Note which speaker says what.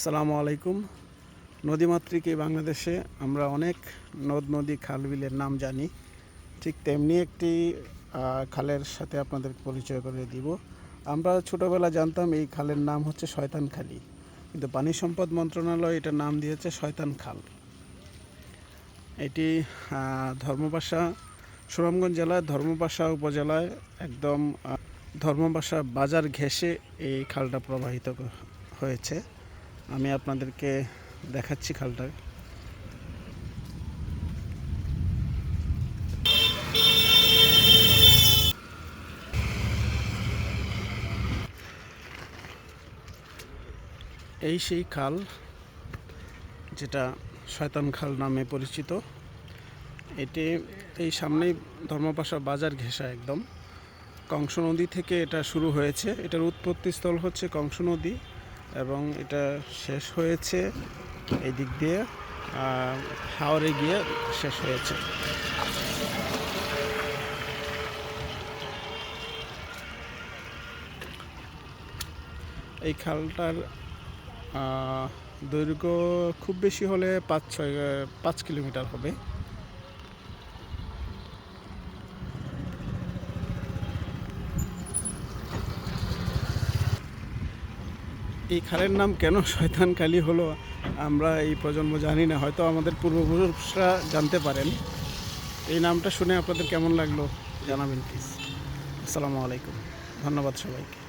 Speaker 1: আসসালামু আলাইকুম। নদীমাতৃক এই বাংলাদেশে আমরা অনেক নদ, নদী, খাল, বিলের নাম জানি। ঠিক তেমনি একটি খালের সাথে আপনাদের পরিচয় করে দিব। আমরা ছোটবেলা জানতাম এই খালের নাম হচ্ছে শয়তান খালি। কিন্তু পানি সম্পদ মন্ত্রণালয় এটার নাম দিয়েছে শয়তান খাল। এটি ধর্মপাশা সুনামগঞ্জ জেলার ধর্মবাসা উপজেলায় একদম ধর্মবাসা বাজার ঘেঁষে এই খালটা প্রবাহিত হয়েছে। আমি আপনাদেরকে দেখাচ্ছি খালটা। এই সেই খাল, যেটা শয়তান খাল নামে পরিচিত। এটি এই সামনেই ধর্মপাশা বাজার ঘেঁষা একদম। কংস নদী থেকে এটা শুরু হয়েছে। এটার উৎপত্তিস্থল হচ্ছে কংস নদী। এবং এটা শেষ হয়েছে এই দিক দিয়ে হাওড়ে গিয়ে শেষ হয়েছে। এই খালটার দৈর্ঘ্য খুব বেশি হলে পাঁচ ছয়, পাঁচ কিলোমিটার হবে। এই খালের নাম কেন শয়তান কালী হলো আমরা এই প্রজন্ম জানি না, হয়তো আমাদের পূর্বপুরুষরা জানতে পারেন। এই নামটা শুনে আপনাদের কেমন লাগল জানাবেন প্লিজ আসসালামু আলাইকুম। ধন্যবাদ সবাইকে।